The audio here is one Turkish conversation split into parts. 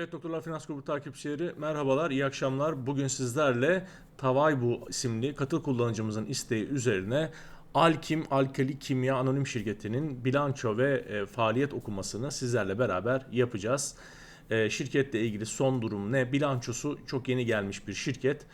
Evet Doktorlar Finans Grubu takipçileri merhabalar, iyi akşamlar. Bugün sizlerle Tavaybu isimli katıl kullanıcımızın isteği üzerine Alkim Alkali Kimya Anonim Şirketi'nin bilanço ve e, faaliyet okumasını sizlerle beraber yapacağız. E, şirketle ilgili son durum ne? Bilançosu çok yeni gelmiş bir şirket.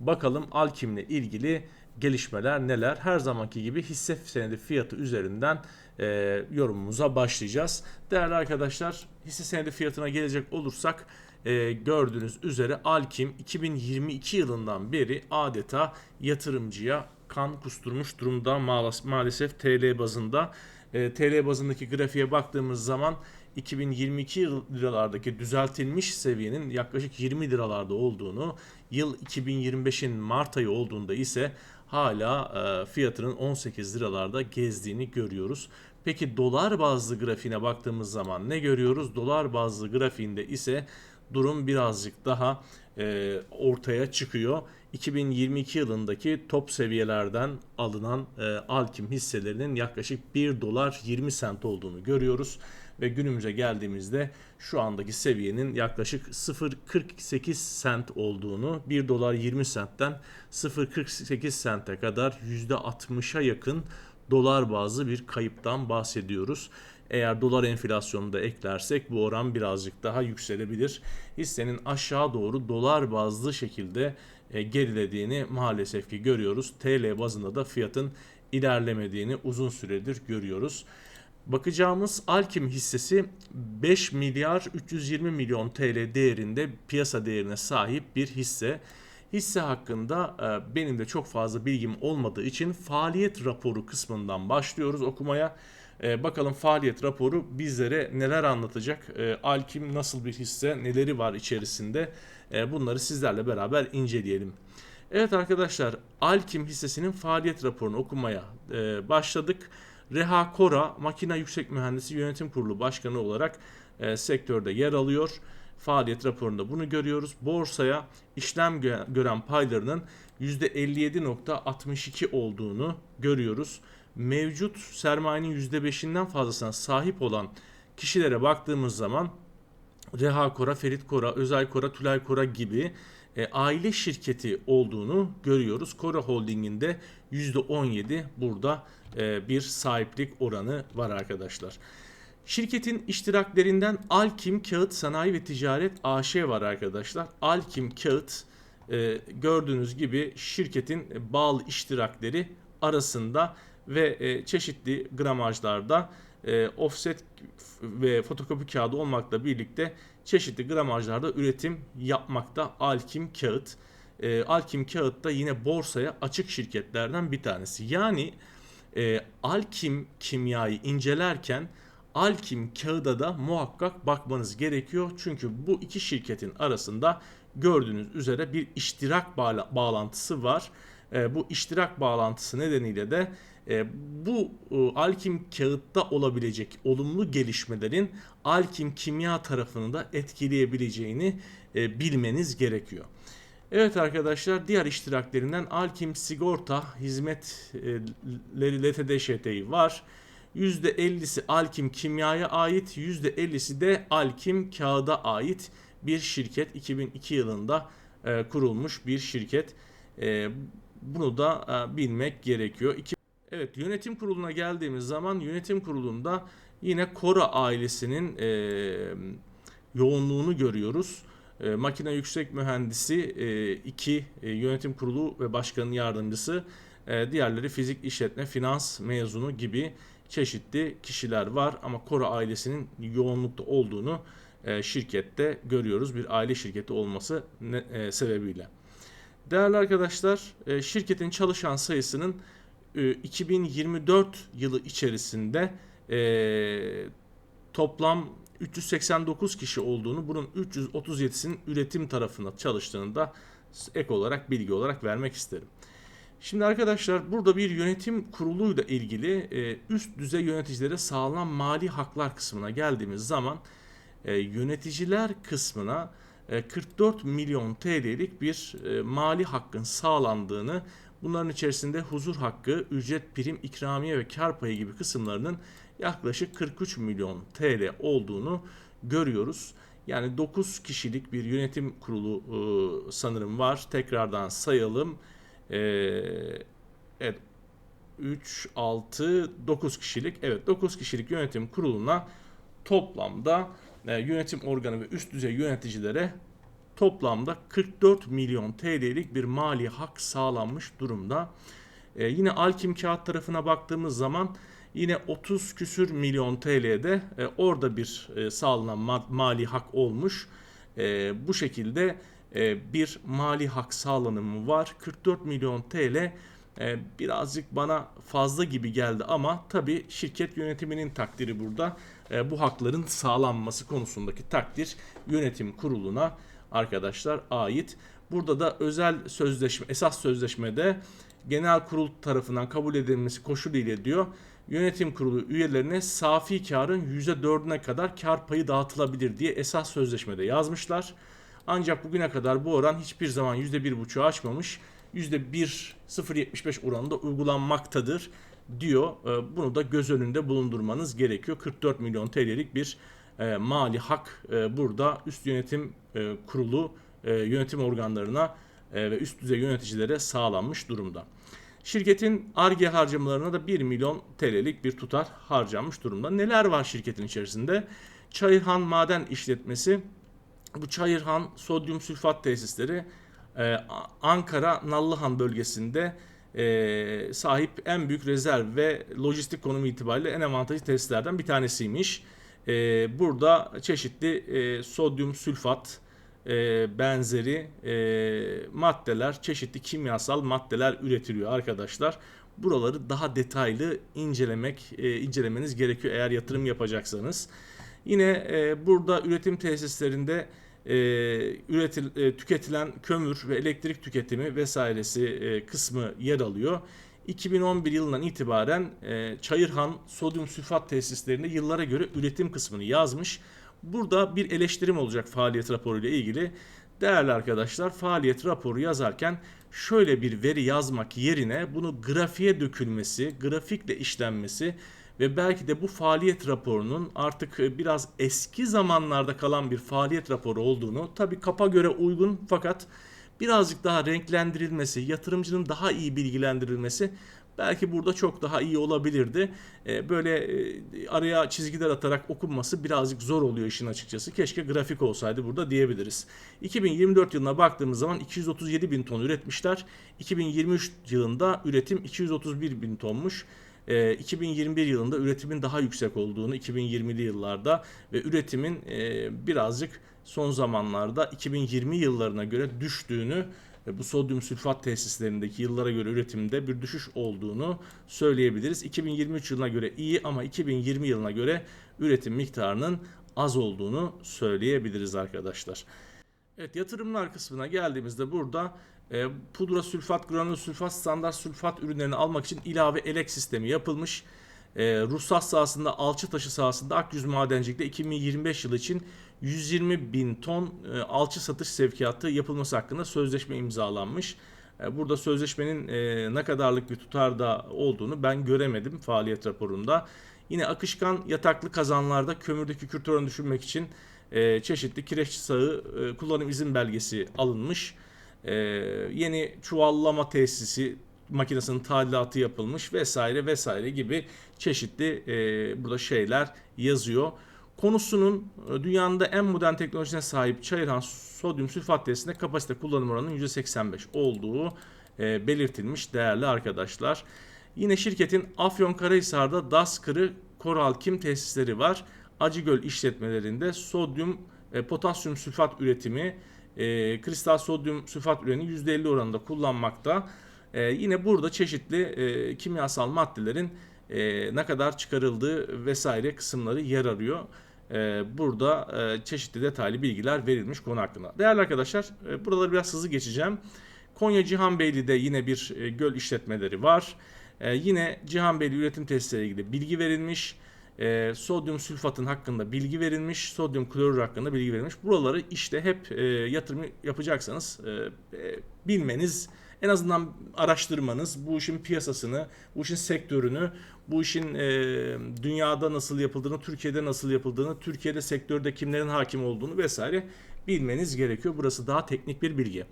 Bakalım Alkim'le ilgili gelişmeler neler? Her zamanki gibi hisse senedi fiyatı üzerinden e, yorumumuza başlayacağız. Değerli arkadaşlar hisse senedi fiyatına gelecek olursak e, gördüğünüz üzere Alkim 2022 yılından beri adeta yatırımcıya kan kusturmuş durumda maalesef TL bazında. E, TL bazındaki grafiğe baktığımız zaman 2022 yıl- liralardaki düzeltilmiş seviyenin yaklaşık 20 liralarda olduğunu, yıl 2025'in Mart ayı olduğunda ise hala e, fiyatının 18 liralarda gezdiğini görüyoruz. Peki dolar bazlı grafiğine baktığımız zaman ne görüyoruz? Dolar bazlı grafiğinde ise durum birazcık daha e, ortaya çıkıyor. 2022 yılındaki top seviyelerden alınan e, Alkim hisselerinin yaklaşık 1 dolar 20 sent olduğunu görüyoruz ve günümüze geldiğimizde şu andaki seviyenin yaklaşık 0.48 sent olduğunu 1 dolar 20 sentten 0.48 sente kadar %60'a yakın dolar bazlı bir kayıptan bahsediyoruz. Eğer dolar enflasyonunu da eklersek bu oran birazcık daha yükselebilir. Hissenin aşağı doğru dolar bazlı şekilde e, gerilediğini maalesef ki görüyoruz. TL bazında da fiyatın ilerlemediğini uzun süredir görüyoruz. Bakacağımız Alkim hissesi 5 milyar 320 milyon TL değerinde piyasa değerine sahip bir hisse. Hisse hakkında e, benim de çok fazla bilgim olmadığı için faaliyet raporu kısmından başlıyoruz okumaya. E, bakalım faaliyet raporu bizlere neler anlatacak? E, Alkim nasıl bir hisse, neleri var içerisinde? Bunları sizlerle beraber inceleyelim. Evet arkadaşlar, Alkim hissesinin faaliyet raporunu okumaya başladık. Reha Kora, Makina Yüksek Mühendisi Yönetim Kurulu Başkanı olarak e, sektörde yer alıyor. Faaliyet raporunda bunu görüyoruz. Borsaya işlem gö- gören paylarının %57.62 olduğunu görüyoruz. Mevcut sermayenin %5'inden fazlasına sahip olan kişilere baktığımız zaman Reha Kora, Ferit Kora, Özay Kora, Tülay Kora gibi e, aile şirketi olduğunu görüyoruz. Kora Holding'in de %17 burada e, bir sahiplik oranı var arkadaşlar. Şirketin iştiraklerinden Alkim Kağıt Sanayi ve Ticaret AŞ var arkadaşlar. Alkim Kağıt e, gördüğünüz gibi şirketin bağlı iştirakleri arasında ve çeşitli gramajlarda offset ve fotokopi kağıdı olmakla birlikte çeşitli gramajlarda üretim yapmakta Alkim Kağıt. E, Alkim Kağıt da yine borsaya açık şirketlerden bir tanesi. Yani e, Alkim kimyayı incelerken Alkim kağıda da muhakkak bakmanız gerekiyor. Çünkü bu iki şirketin arasında gördüğünüz üzere bir iştirak bağla- bağlantısı var. E, bu iştirak bağlantısı nedeniyle de e, bu e, Alkim kağıtta olabilecek olumlu gelişmelerin Alkim kimya tarafını da etkileyebileceğini e, bilmeniz gerekiyor. Evet arkadaşlar diğer iştiraklerinden Alkim Sigorta Hizmetleri LTD ŞT'yi var. %50'si Alkim Kimya'ya ait, %50'si de Alkim Kağıda ait bir şirket. 2002 yılında e, kurulmuş bir şirket. E, bunu da e, bilmek gerekiyor. Evet yönetim kuruluna geldiğimiz zaman yönetim kurulunda yine Kora ailesinin e, yoğunluğunu görüyoruz. E, makine yüksek mühendisi e, iki e, yönetim kurulu ve başkanın yardımcısı e, diğerleri fizik işletme finans mezunu gibi çeşitli kişiler var ama Kora ailesinin yoğunlukta olduğunu e, şirkette görüyoruz bir aile şirketi olması ne- e, sebebiyle. Değerli arkadaşlar e, şirketin çalışan sayısının 2024 yılı içerisinde e, toplam 389 kişi olduğunu, bunun 337'sinin üretim tarafında çalıştığını da ek olarak bilgi olarak vermek isterim. Şimdi arkadaşlar burada bir yönetim kuruluyla ilgili e, üst düzey yöneticilere sağlanan mali haklar kısmına geldiğimiz zaman e, yöneticiler kısmına e, 44 milyon TL'lik bir e, mali hakkın sağlandığını bunların içerisinde huzur hakkı, ücret prim, ikramiye ve kar payı gibi kısımlarının yaklaşık 43 milyon TL olduğunu görüyoruz. Yani 9 kişilik bir yönetim kurulu e, sanırım var. Tekrardan sayalım. E, evet 3, 6, 9 kişilik. Evet 9 kişilik yönetim kuruluna toplamda e, yönetim organı ve üst düzey yöneticilere toplamda 44 milyon TL'lik bir mali hak sağlanmış durumda. E, yine Alkim kağıt tarafına baktığımız zaman yine 30 küsür milyon TL'de e, orada bir e, sağlanan ma- mali hak olmuş. E, bu şekilde e, bir mali hak sağlanımı var. 44 milyon TL e, birazcık bana fazla gibi geldi ama tabii şirket yönetiminin takdiri burada. E, bu hakların sağlanması konusundaki takdir yönetim kuruluna arkadaşlar ait. Burada da özel sözleşme, esas sözleşmede genel kurul tarafından kabul edilmesi koşulu ile diyor. Yönetim kurulu üyelerine safi karın %4'üne kadar kar payı dağıtılabilir diye esas sözleşmede yazmışlar. Ancak bugüne kadar bu oran hiçbir zaman %1,5'u aşmamış. %1,075 oranında uygulanmaktadır diyor. E, Bunu da göz önünde bulundurmanız gerekiyor. 44 milyon TL'lik bir e, mali hak e, burada üst yönetim e, kurulu e, yönetim organlarına e, ve üst düzey yöneticilere sağlanmış durumda. Şirketin ARGE harcamalarına da 1 milyon TL'lik bir tutar harcanmış durumda. Neler var şirketin içerisinde? Çayırhan Maden İşletmesi, bu Çayırhan sodyum sülfat tesisleri e, Ankara Nallıhan bölgesinde e, sahip en büyük rezerv ve lojistik konumu itibariyle en avantajlı tesislerden bir tanesiymiş. E, burada çeşitli e, sodyum sülfat e, benzeri e, maddeler, çeşitli kimyasal maddeler üretiliyor arkadaşlar. Buraları daha detaylı incelemek, e, incelemeniz gerekiyor eğer yatırım yapacaksanız. Yine e, burada üretim tesislerinde e, üretil, e, tüketilen kömür ve elektrik tüketimi vesairesi e, kısmı yer alıyor. 2011 yılından itibaren e, Çayırhan sodyum sülfat tesislerinde yıllara göre üretim kısmını yazmış. Burada bir eleştirim olacak faaliyet raporu ile ilgili. Değerli arkadaşlar faaliyet raporu yazarken şöyle bir veri yazmak yerine bunu grafiğe dökülmesi, grafikle işlenmesi ve belki de bu faaliyet raporunun artık biraz eski zamanlarda kalan bir faaliyet raporu olduğunu tabi kapa göre uygun fakat birazcık daha renklendirilmesi, yatırımcının daha iyi bilgilendirilmesi belki burada çok daha iyi olabilirdi. Ee, böyle e, araya çizgiler atarak okunması birazcık zor oluyor işin açıkçası. Keşke grafik olsaydı burada diyebiliriz. 2024 yılına baktığımız zaman 237 bin ton üretmişler. 2023 yılında üretim 231 bin tonmuş. 2021 yılında üretimin daha yüksek olduğunu 2020'li yıllarda ve üretimin e, birazcık son zamanlarda 2020 yıllarına göre düştüğünü bu sodyum sülfat tesislerindeki yıllara göre üretimde bir düşüş olduğunu söyleyebiliriz. 2023 yılına göre iyi ama 2020 yılına göre üretim miktarının az olduğunu söyleyebiliriz arkadaşlar. Evet yatırımlar kısmına geldiğimizde burada e, pudra sülfat, granül sülfat, standart sülfat ürünlerini almak için ilave elek sistemi yapılmış. E, ruhsat sahasında, alçı taşı sahasında Akyüz Madencilik'te 2025 yılı için 120 bin ton e, alçı satış sevkiyatı yapılması hakkında sözleşme imzalanmış. E, burada sözleşmenin e, ne kadarlık bir tutarda olduğunu ben göremedim faaliyet raporunda. Yine akışkan yataklı kazanlarda kömürdeki kükürt oranı düşürmek için e, çeşitli kireçli sağı e, kullanım izin belgesi alınmış. E, yeni çuvallama tesisi makinesinin tadilatı yapılmış vesaire vesaire gibi çeşitli e, burada şeyler yazıyor. Konusunun e, dünyanın da en modern teknolojisine sahip Çayırhan sodyum sülfat tesisinde kapasite kullanım oranının %85 olduğu e, belirtilmiş değerli arkadaşlar. Yine şirketin Afyonkarahisar'da Daskırı Koralkim tesisleri var. Acıgöl işletmelerinde sodyum e, potasyum sülfat üretimi e, kristal sodyum sülfat üreni %50 oranında kullanmakta. E, yine burada çeşitli e, kimyasal maddelerin e, ne kadar çıkarıldığı vesaire kısımları yer arıyor. E, burada e, çeşitli detaylı bilgiler verilmiş konu hakkında. Değerli arkadaşlar e, buraları biraz hızlı geçeceğim. Konya Cihanbeyli'de yine bir e, göl işletmeleri var. E, yine Cihanbeyli üretim testleriyle ilgili bilgi verilmiş. E, sodyum sülfatın hakkında bilgi verilmiş. Sodyum klorür hakkında bilgi verilmiş. Buraları işte hep e, yatırım yapacaksanız e, e, bilmeniz en azından araştırmanız, bu işin piyasasını, bu işin sektörünü, bu işin e, dünyada nasıl yapıldığını, Türkiye'de nasıl yapıldığını, Türkiye'de sektörde kimlerin hakim olduğunu vesaire bilmeniz gerekiyor. Burası daha teknik bir bilgi.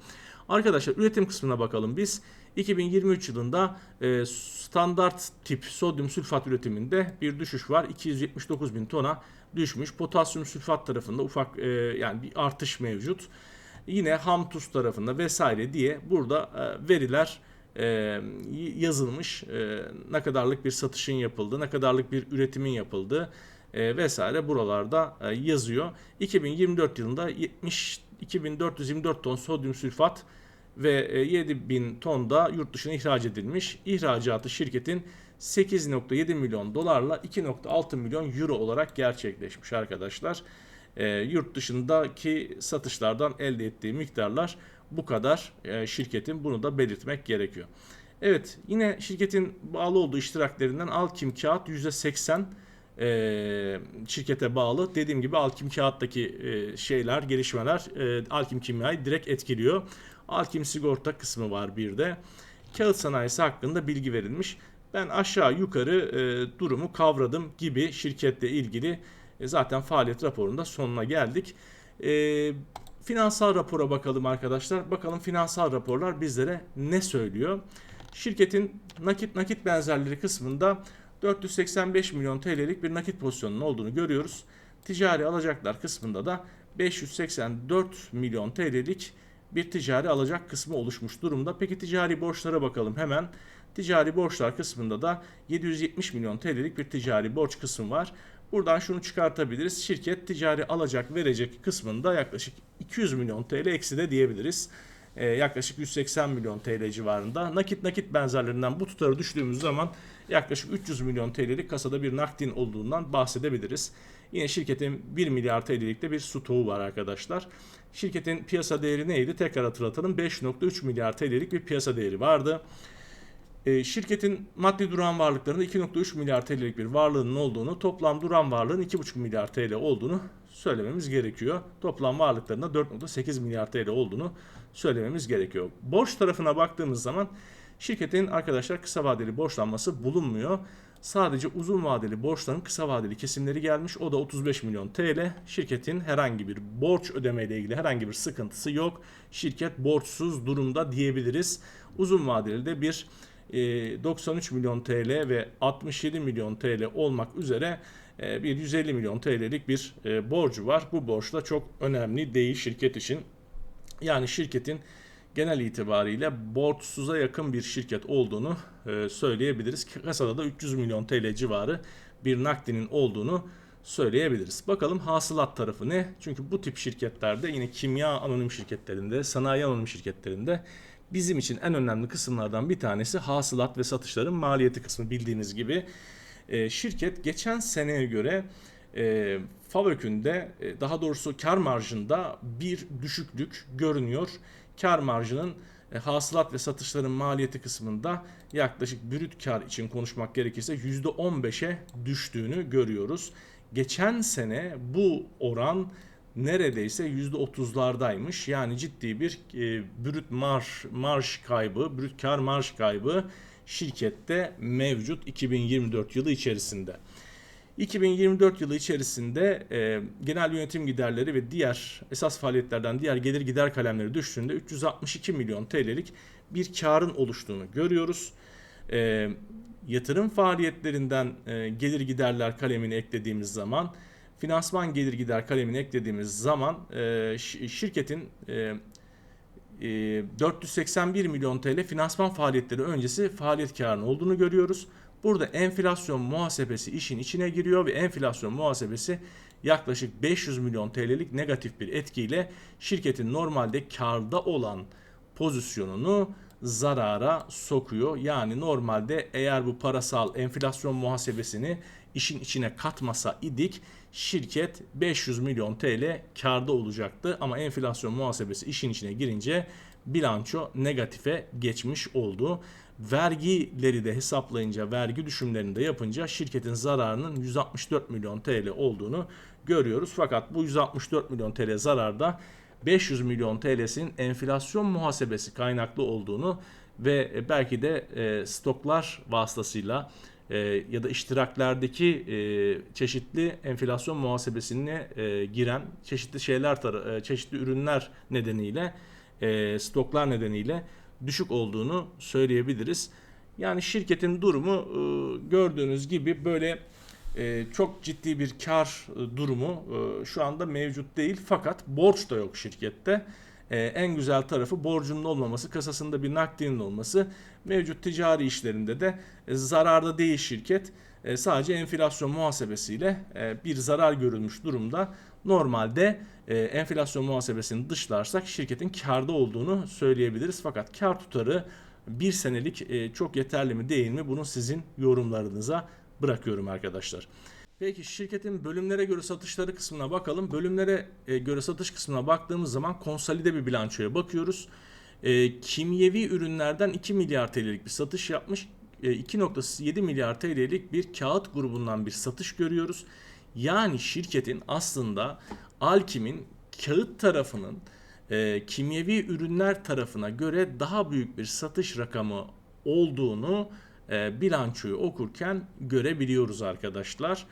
Arkadaşlar üretim kısmına bakalım biz. 2023 yılında e, standart tip sodyum sülfat üretiminde bir düşüş var. 279 bin tona düşmüş. Potasyum sülfat tarafında ufak e, yani bir artış mevcut. Yine ham tuz tarafında vesaire diye burada e, veriler e, yazılmış. E, ne kadarlık bir satışın yapıldığı, ne kadarlık bir üretimin yapıldığı e, vesaire buralarda e, yazıyor. 2024 yılında 70 2424 ton sodyum sülfat ve 7000 ton da yurt dışına ihraç edilmiş. İhracatı şirketin 8.7 milyon dolarla 2.6 milyon euro olarak gerçekleşmiş arkadaşlar. E, yurt dışındaki satışlardan elde ettiği miktarlar bu kadar e, şirketin bunu da belirtmek gerekiyor. Evet yine şirketin bağlı olduğu iştiraklerinden Alkim Kağıt %80 e, şirkete bağlı. Dediğim gibi Alkim Kağıt'taki e, şeyler, gelişmeler e, Alkim Kimya'yı direkt etkiliyor. Alkim Sigorta kısmı var bir de. Kağıt sanayisi hakkında bilgi verilmiş. Ben aşağı yukarı e, durumu kavradım gibi şirketle ilgili e, zaten faaliyet raporunda sonuna geldik. E, finansal rapora bakalım arkadaşlar. Bakalım finansal raporlar bizlere ne söylüyor? Şirketin nakit nakit benzerleri kısmında 485 milyon TL'lik bir nakit pozisyonunun olduğunu görüyoruz. Ticari alacaklar kısmında da 584 milyon TL'lik bir ticari alacak kısmı oluşmuş durumda. Peki ticari borçlara bakalım hemen. Ticari borçlar kısmında da 770 milyon TL'lik bir ticari borç kısmı var. Buradan şunu çıkartabiliriz. Şirket ticari alacak verecek kısmında yaklaşık 200 milyon TL eksi de diyebiliriz. Ee, yaklaşık 180 milyon TL civarında. Nakit nakit benzerlerinden bu tutarı düştüğümüz zaman yaklaşık 300 milyon TL'lik kasada bir nakdin olduğundan bahsedebiliriz. Yine şirketin 1 milyar TL'lik de bir stoğu var arkadaşlar. Şirketin piyasa değeri neydi? Tekrar hatırlatalım. 5.3 milyar TL'lik bir piyasa değeri vardı. E, şirketin maddi duran varlıklarında 2.3 milyar TL'lik bir varlığının olduğunu, toplam duran varlığın 2.5 milyar TL olduğunu söylememiz gerekiyor. Toplam varlıklarında 4.8 milyar TL olduğunu söylememiz gerekiyor. Borç tarafına baktığımız zaman şirketin arkadaşlar kısa vadeli borçlanması bulunmuyor. Sadece uzun vadeli borçların kısa vadeli kesimleri gelmiş. O da 35 milyon TL. Şirketin herhangi bir borç ödemeyle ilgili herhangi bir sıkıntısı yok. Şirket borçsuz durumda diyebiliriz. Uzun vadeli de bir 93 e, milyon TL ve 67 milyon TL olmak üzere e, bir 150 milyon TL'lik bir e, borcu var. Bu borç da çok önemli değil şirket için. Yani şirketin genel itibariyle borçsuza yakın bir şirket olduğunu söyleyebiliriz. Kasada da 300 milyon TL civarı bir nakdinin olduğunu söyleyebiliriz. Bakalım hasılat tarafı ne? Çünkü bu tip şirketlerde yine kimya anonim şirketlerinde, sanayi anonim şirketlerinde bizim için en önemli kısımlardan bir tanesi hasılat ve satışların maliyeti kısmı bildiğiniz gibi. E, şirket geçen seneye göre e, FAVÖK'ünde e, daha doğrusu kar marjında bir düşüklük görünüyor. Kar marjının e, hasılat ve satışların maliyeti kısmında yaklaşık brüt kar için konuşmak gerekirse %15'e düştüğünü görüyoruz. Geçen sene bu oran neredeyse %30'lardaymış. Yani ciddi bir e, brüt marş, marş kaybı, brüt kar marş kaybı şirkette mevcut 2024 yılı içerisinde. 2024 yılı içerisinde e, genel yönetim giderleri ve diğer esas faaliyetlerden diğer gelir gider kalemleri düştüğünde 362 milyon TL'lik bir karın oluştuğunu görüyoruz. E, yatırım faaliyetlerinden e, gelir giderler kalemini eklediğimiz zaman finansman gelir gider kalemini eklediğimiz zaman e, şirketin e, e, 481 milyon TL finansman faaliyetleri öncesi faaliyet karının olduğunu görüyoruz. Burada enflasyon muhasebesi işin içine giriyor ve enflasyon muhasebesi yaklaşık 500 milyon TL'lik negatif bir etkiyle şirketin normalde karda olan pozisyonunu zarara sokuyor. Yani normalde eğer bu parasal enflasyon muhasebesini işin içine katmasa idik şirket 500 milyon TL karda olacaktı ama enflasyon muhasebesi işin içine girince bilanço negatife geçmiş oldu. Vergileri de hesaplayınca, vergi düşümlerini de yapınca şirketin zararının 164 milyon TL olduğunu görüyoruz. Fakat bu 164 milyon TL zararda 500 milyon TL'sinin enflasyon muhasebesi kaynaklı olduğunu ve e, belki de e, stoklar vasıtasıyla e, ya da iştiraklerdeki e, çeşitli enflasyon muhasebesine e, giren çeşitli şeyler e, çeşitli ürünler nedeniyle e, stoklar nedeniyle düşük olduğunu söyleyebiliriz. Yani şirketin durumu e, gördüğünüz gibi böyle e, çok ciddi bir kar e, durumu şu anda mevcut değil fakat borç da yok şirkette. En güzel tarafı borcunun olmaması, kasasında bir nakdinin olması. Mevcut ticari işlerinde de zararda değil şirket. Sadece enflasyon muhasebesiyle bir zarar görülmüş durumda. Normalde e, enflasyon muhasebesini dışlarsak şirketin karda olduğunu söyleyebiliriz. Fakat kar tutarı bir senelik e, çok yeterli mi değil mi bunu sizin yorumlarınıza bırakıyorum arkadaşlar. Peki şirketin bölümlere göre satışları kısmına bakalım. Bölümlere e, göre satış kısmına baktığımız zaman konsolide bir bilançoya bakıyoruz. E, kimyevi ürünlerden 2 milyar TL'lik bir satış yapmış. E, 2.7 milyar TL'lik bir kağıt grubundan bir satış görüyoruz. Yani şirketin aslında Alkim'in kağıt tarafının e, kimyevi ürünler tarafına göre daha büyük bir satış rakamı olduğunu e, bilançoyu okurken görebiliyoruz arkadaşlar.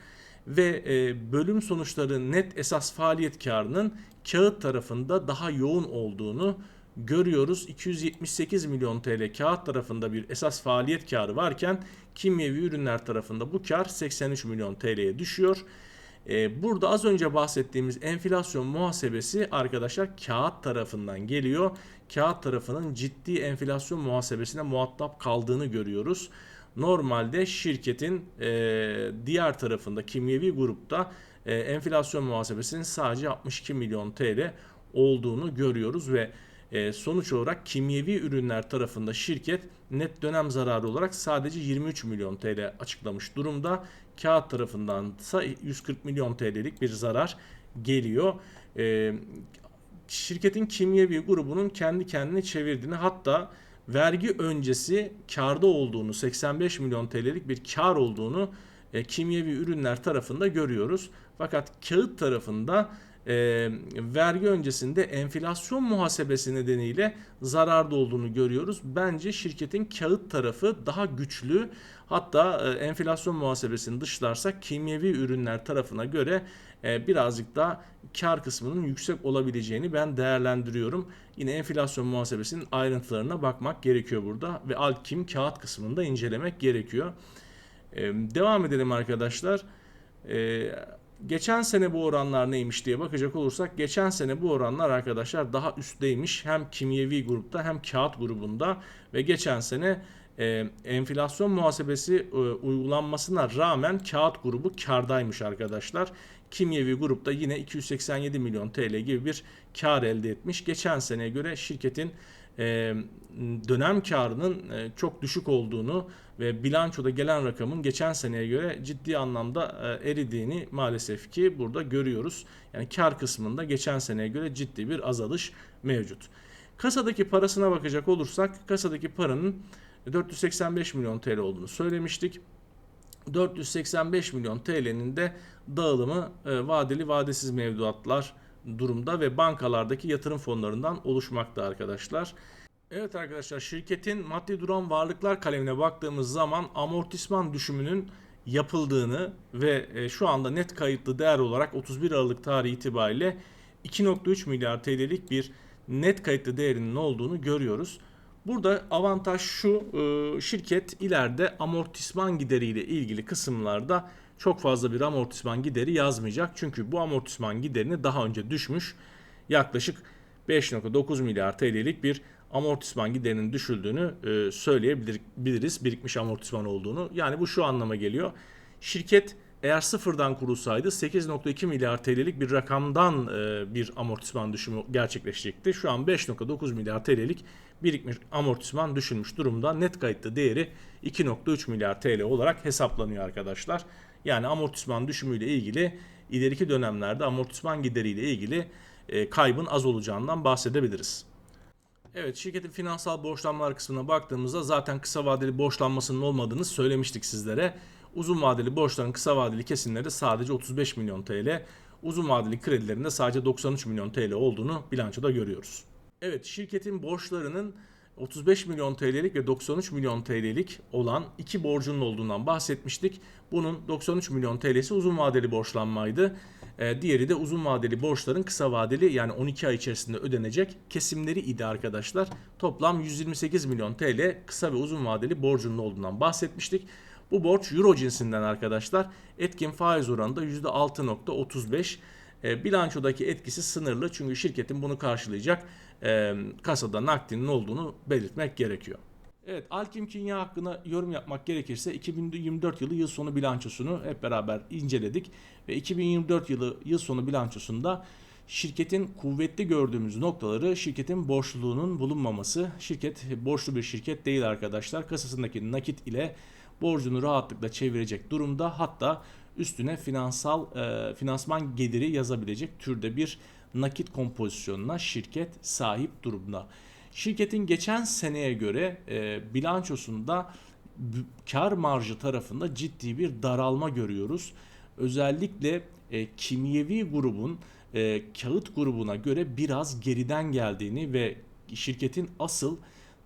Ve e, bölüm sonuçları net esas faaliyet karının kağıt tarafında daha yoğun olduğunu görüyoruz. 278 milyon TL kağıt tarafında bir esas faaliyet karı varken kimyevi ürünler tarafında bu kar 83 milyon TL'ye düşüyor. Ee, burada az önce bahsettiğimiz enflasyon muhasebesi arkadaşlar kağıt tarafından geliyor. Kağıt tarafının ciddi enflasyon muhasebesine muhatap kaldığını görüyoruz. Normalde şirketin e, diğer tarafında kimyevi grupta e, enflasyon muhasebesinin sadece 62 milyon TL olduğunu görüyoruz ve e, sonuç olarak kimyevi ürünler tarafında şirket net dönem zararı olarak sadece 23 milyon TL açıklamış durumda. Kağıt tarafından ise 140 milyon TL'lik bir zarar geliyor. E, şirketin kimyevi grubunun kendi kendini çevirdiğini hatta vergi öncesi karda olduğunu 85 milyon TL'lik bir kar olduğunu e, kimyevi ürünler tarafında görüyoruz. Fakat kağıt tarafında e, vergi öncesinde enflasyon muhasebesi nedeniyle zararda olduğunu görüyoruz. Bence şirketin kağıt tarafı daha güçlü. Hatta e, enflasyon muhasebesini dışlarsak kimyevi ürünler tarafına göre e, birazcık daha kar kısmının yüksek olabileceğini ben değerlendiriyorum. Yine enflasyon muhasebesinin ayrıntılarına bakmak gerekiyor burada ve Alkim kağıt kısmını da incelemek gerekiyor. E, devam edelim arkadaşlar. E, geçen sene bu oranlar neymiş diye bakacak olursak geçen sene bu oranlar arkadaşlar daha üstteymiş. Hem kimyevi grupta hem kağıt grubunda ve geçen sene e, enflasyon muhasebesi e, uygulanmasına rağmen kağıt grubu kardaymış arkadaşlar. Kimyevi grupta yine 287 milyon TL gibi bir kar elde etmiş. Geçen seneye göre şirketin e, dönem karının e, çok düşük olduğunu ve bilançoda gelen rakamın geçen seneye göre ciddi anlamda e, eridiğini maalesef ki burada görüyoruz. Yani kar kısmında geçen seneye göre ciddi bir azalış mevcut. Kasadaki parasına bakacak olursak kasadaki paranın 485 milyon TL olduğunu söylemiştik. 485 milyon TL'nin de dağılımı e, vadeli vadesiz mevduatlar durumda ve bankalardaki yatırım fonlarından oluşmakta arkadaşlar. Evet arkadaşlar şirketin maddi duran varlıklar kalemine baktığımız zaman amortisman düşümünün yapıldığını ve e, şu anda net kayıtlı değer olarak 31 Aralık tarihi itibariyle 2.3 milyar TL'lik bir net kayıtlı değerinin olduğunu görüyoruz. Burada avantaj şu e, şirket ileride amortisman gideriyle ilgili kısımlarda çok fazla bir amortisman gideri yazmayacak. Çünkü bu amortisman giderini daha önce düşmüş yaklaşık 5.9 milyar TL'lik bir amortisman giderinin düşüldüğünü e, söyleyebiliriz. Birikmiş amortisman olduğunu. Yani bu şu anlama geliyor. Şirket eğer sıfırdan kurulsaydı 8.2 milyar TL'lik bir rakamdan e, bir amortisman düşümü gerçekleşecekti. Şu an 5.9 milyar TL'lik birikmiş amortisman düşülmüş durumda. Net kayıtlı değeri 2.3 milyar TL olarak hesaplanıyor arkadaşlar. Yani amortisman düşümüyle ilgili ileriki dönemlerde amortisman gideriyle ilgili e, kaybın az olacağından bahsedebiliriz. Evet şirketin finansal borçlanmalar kısmına baktığımızda zaten kısa vadeli borçlanmasının olmadığını söylemiştik sizlere. Uzun vadeli borçların kısa vadeli kesimleri sadece 35 milyon TL, uzun vadeli kredilerinde sadece 93 milyon TL olduğunu bilançoda görüyoruz. Evet şirketin borçlarının 35 milyon TL'lik ve 93 milyon TL'lik olan iki borcunun olduğundan bahsetmiştik. Bunun 93 milyon TL'si uzun vadeli borçlanmaydı. Ee, diğeri de uzun vadeli borçların kısa vadeli yani 12 ay içerisinde ödenecek kesimleri idi arkadaşlar. Toplam 128 milyon TL kısa ve uzun vadeli borcunun olduğundan bahsetmiştik. Bu borç euro cinsinden arkadaşlar. Etkin faiz oranı da %6.35. E, bilançodaki etkisi sınırlı çünkü şirketin bunu karşılayacak e, kasada nakdinin olduğunu belirtmek gerekiyor. Evet, Alkim Kimya hakkında yorum yapmak gerekirse 2024 yılı yıl sonu bilançosunu hep beraber inceledik ve 2024 yılı yıl sonu bilançosunda şirketin kuvvetli gördüğümüz noktaları şirketin borçluluğunun bulunmaması. Şirket borçlu bir şirket değil arkadaşlar. Kasasındaki nakit ile borcunu rahatlıkla çevirecek durumda. Hatta üstüne finansal e, finansman geliri yazabilecek türde bir nakit kompozisyonuna şirket sahip durumda. Şirketin geçen seneye göre e, bilançosunda kar marjı tarafında ciddi bir daralma görüyoruz. Özellikle e, kimyevi grubun e, kağıt grubuna göre biraz geriden geldiğini ve şirketin asıl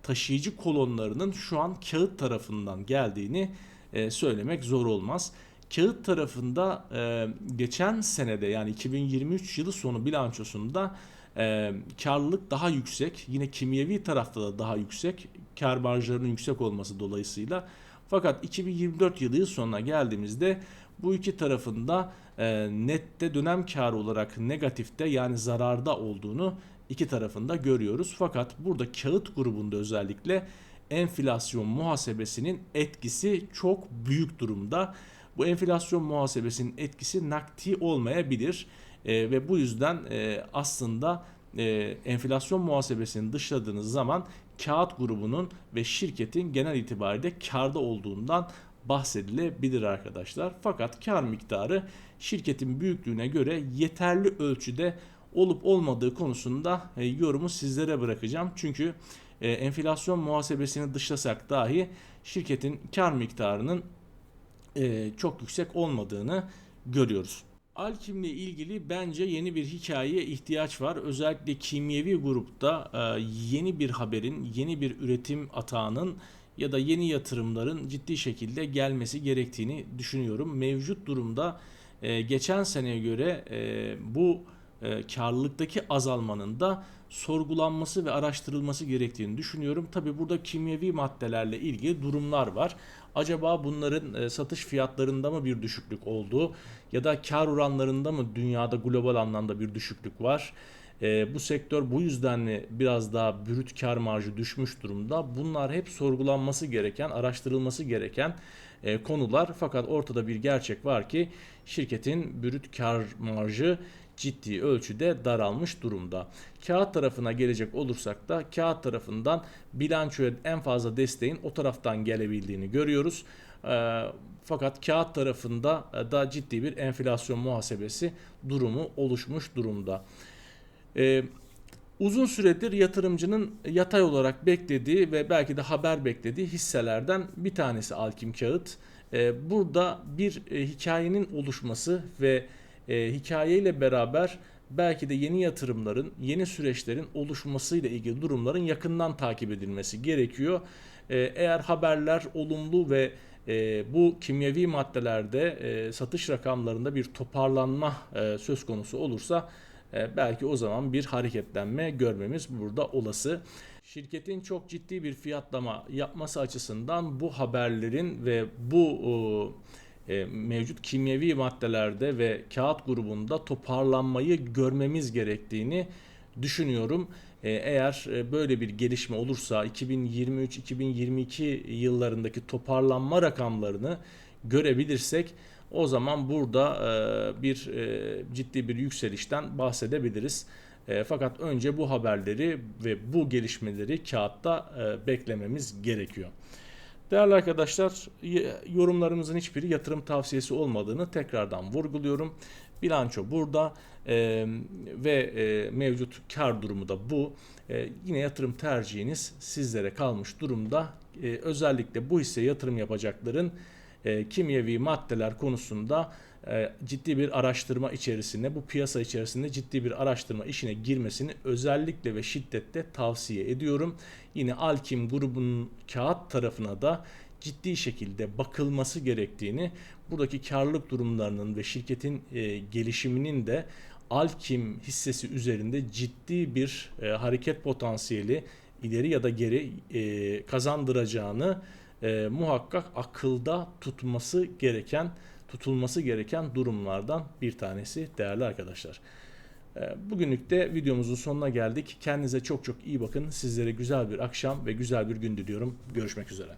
taşıyıcı kolonlarının şu an kağıt tarafından geldiğini e, söylemek zor olmaz. Kağıt tarafında e, geçen senede yani 2023 yılı sonu bilançosunda e, karlılık daha yüksek. Yine kimyevi tarafta da daha yüksek. Kar marjlarının yüksek olması dolayısıyla. Fakat 2024 yılı sonuna geldiğimizde bu iki tarafında e, nette dönem karı olarak negatifte yani zararda olduğunu iki tarafında görüyoruz. Fakat burada kağıt grubunda özellikle enflasyon muhasebesinin etkisi çok büyük durumda. Bu enflasyon muhasebesinin etkisi nakti olmayabilir e, ve bu yüzden e, aslında e, enflasyon muhasebesini dışladığınız zaman kağıt grubunun ve şirketin genel itibariyle karda olduğundan bahsedilebilir arkadaşlar. Fakat kar miktarı şirketin büyüklüğüne göre yeterli ölçüde olup olmadığı konusunda e, yorumu sizlere bırakacağım. Çünkü e, enflasyon muhasebesini dışlasak dahi şirketin kar miktarının e, çok yüksek olmadığını görüyoruz. Alkim'le ilgili bence yeni bir hikayeye ihtiyaç var. Özellikle kimyevi grupta e, yeni bir haberin, yeni bir üretim atağının ya da yeni yatırımların ciddi şekilde gelmesi gerektiğini düşünüyorum. Mevcut durumda e, geçen seneye göre e, bu karlılıktaki azalmanın da sorgulanması ve araştırılması gerektiğini düşünüyorum. Tabi burada kimyevi maddelerle ilgili durumlar var. Acaba bunların e, satış fiyatlarında mı bir düşüklük oldu ya da kar oranlarında mı dünyada global anlamda bir düşüklük var? E, bu sektör bu yüzden biraz daha brüt kar marjı düşmüş durumda? Bunlar hep sorgulanması gereken, araştırılması gereken e, konular. Fakat ortada bir gerçek var ki şirketin brüt kar marjı ciddi ölçüde daralmış durumda. Kağıt tarafına gelecek olursak da kağıt tarafından bilançoya en fazla desteğin o taraftan gelebildiğini görüyoruz. E, fakat kağıt tarafında e, da ciddi bir enflasyon muhasebesi durumu oluşmuş durumda. E, uzun süredir yatırımcının yatay olarak beklediği ve belki de haber beklediği hisselerden bir tanesi Alkim Kağıt. E, burada bir e, hikayenin oluşması ve e, hikayeyle beraber belki de yeni yatırımların, yeni süreçlerin oluşmasıyla ilgili durumların yakından takip edilmesi gerekiyor. E, eğer haberler olumlu ve e, bu kimyevi maddelerde e, satış rakamlarında bir toparlanma e, söz konusu olursa e, belki o zaman bir hareketlenme görmemiz burada olası. Şirketin çok ciddi bir fiyatlama yapması açısından bu haberlerin ve bu e, mevcut kimyevi maddelerde ve kağıt grubunda toparlanmayı görmemiz gerektiğini düşünüyorum. E, eğer e, böyle bir gelişme olursa 2023-2022 yıllarındaki toparlanma rakamlarını görebilirsek o zaman burada bir ciddi bir yükselişten bahsedebiliriz. Fakat önce bu haberleri ve bu gelişmeleri kağıtta beklememiz gerekiyor. Değerli arkadaşlar, yorumlarımızın hiçbiri yatırım tavsiyesi olmadığını tekrardan vurguluyorum. Bilanço burada e, ve e, mevcut kar durumu da bu. E, yine yatırım tercihiniz sizlere kalmış durumda. E, özellikle bu hisse yatırım yapacakların e, kimyevi maddeler konusunda ciddi bir araştırma içerisinde, bu piyasa içerisinde ciddi bir araştırma işine girmesini özellikle ve şiddetle tavsiye ediyorum. Yine Alkim grubunun kağıt tarafına da ciddi şekilde bakılması gerektiğini, buradaki karlılık durumlarının ve şirketin e, gelişiminin de Alkim hissesi üzerinde ciddi bir e, hareket potansiyeli ileri ya da geri e, kazandıracağını e, muhakkak akılda tutması gereken tutulması gereken durumlardan bir tanesi değerli arkadaşlar. E, Bugünlük de videomuzun sonuna geldik. Kendinize çok çok iyi bakın. Sizlere güzel bir akşam ve güzel bir gün diliyorum. Görüşmek üzere.